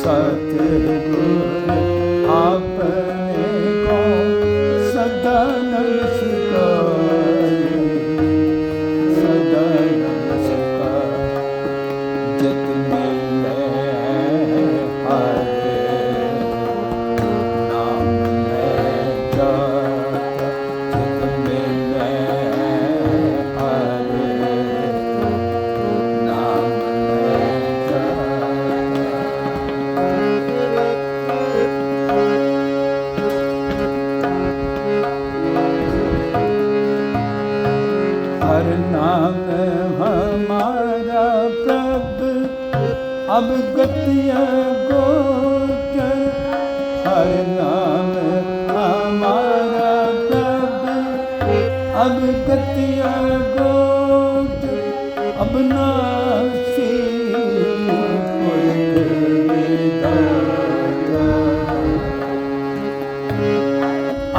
ਸਤਿਗੁਰ, ਆਪਣੇ ਕੋ ਸਦਨ ਸਕਾਰੇ ਸਦਨ ਸਕਾਰੇ ਜਤ ਮਿਲੇ, ਹਰੇ ਨਾਮ ਹੈ ਜਤ ਜਤ ਮਿਲੇ ਅਬ ਗਤਿਆ ਗੋਚਰ ਹਰ ਨਾਮ ਹਮਾਰਾ ਪ੍ਰਭ ਅਬ ਗਤਿਆ ਗੋਚਰ ਅਬ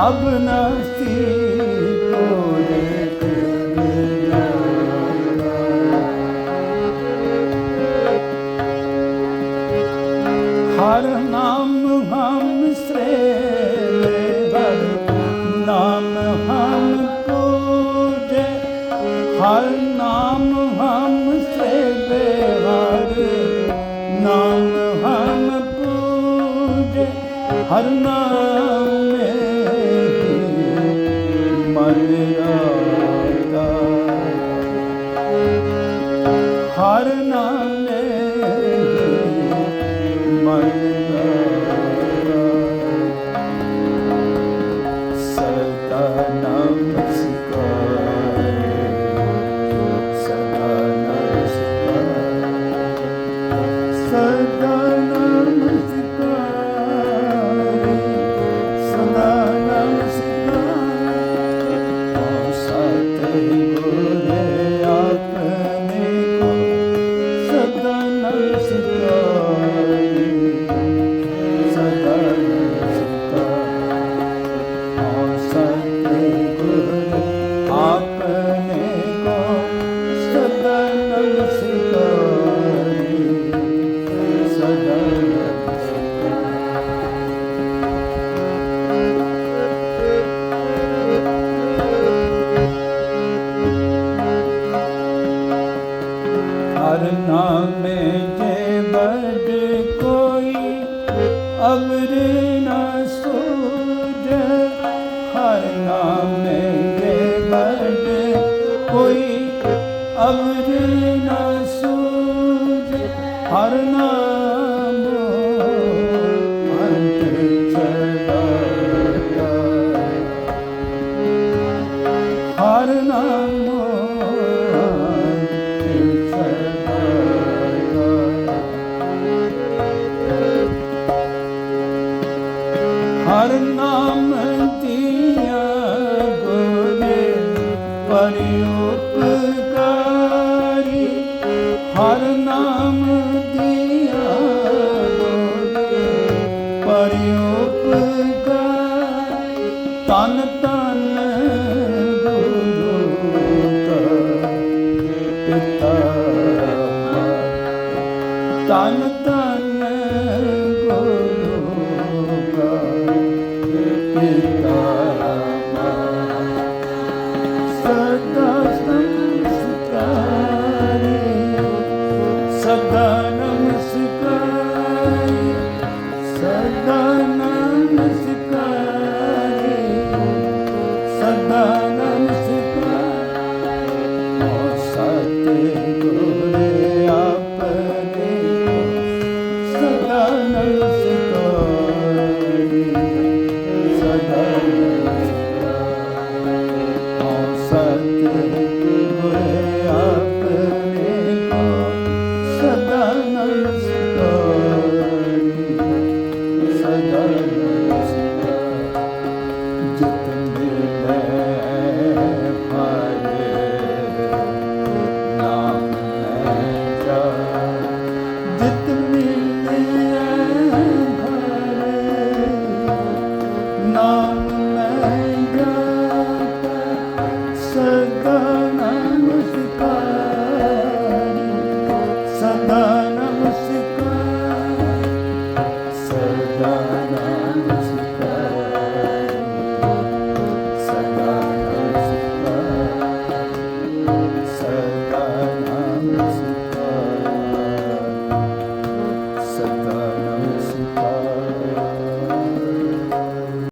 ਅਬ ਨਾਸੀ ਪੁਰਖ ਵਿਦਾਤਾ ਹਰ ਨਾਮ ਮੇਂ ਮਨ ਰਾਤਾ ਹਰ ਅਮਰ ਨ ਸੂਝ ਹਰ ਨਾਮੇ ਜੇ ਬੜ ਕੋਈ ਅਮਰ ਨ ਸੂਝ ਹਰ ਨਾਮ ਅੰਤ ਛੜਾਇਆ ਹਰ ਨਾਮ ਹਰ ਨਾਮ ਦੀਆ ਗੋਰੇ ਪਰਿਉਪਕਾਰੀ Baba Mama.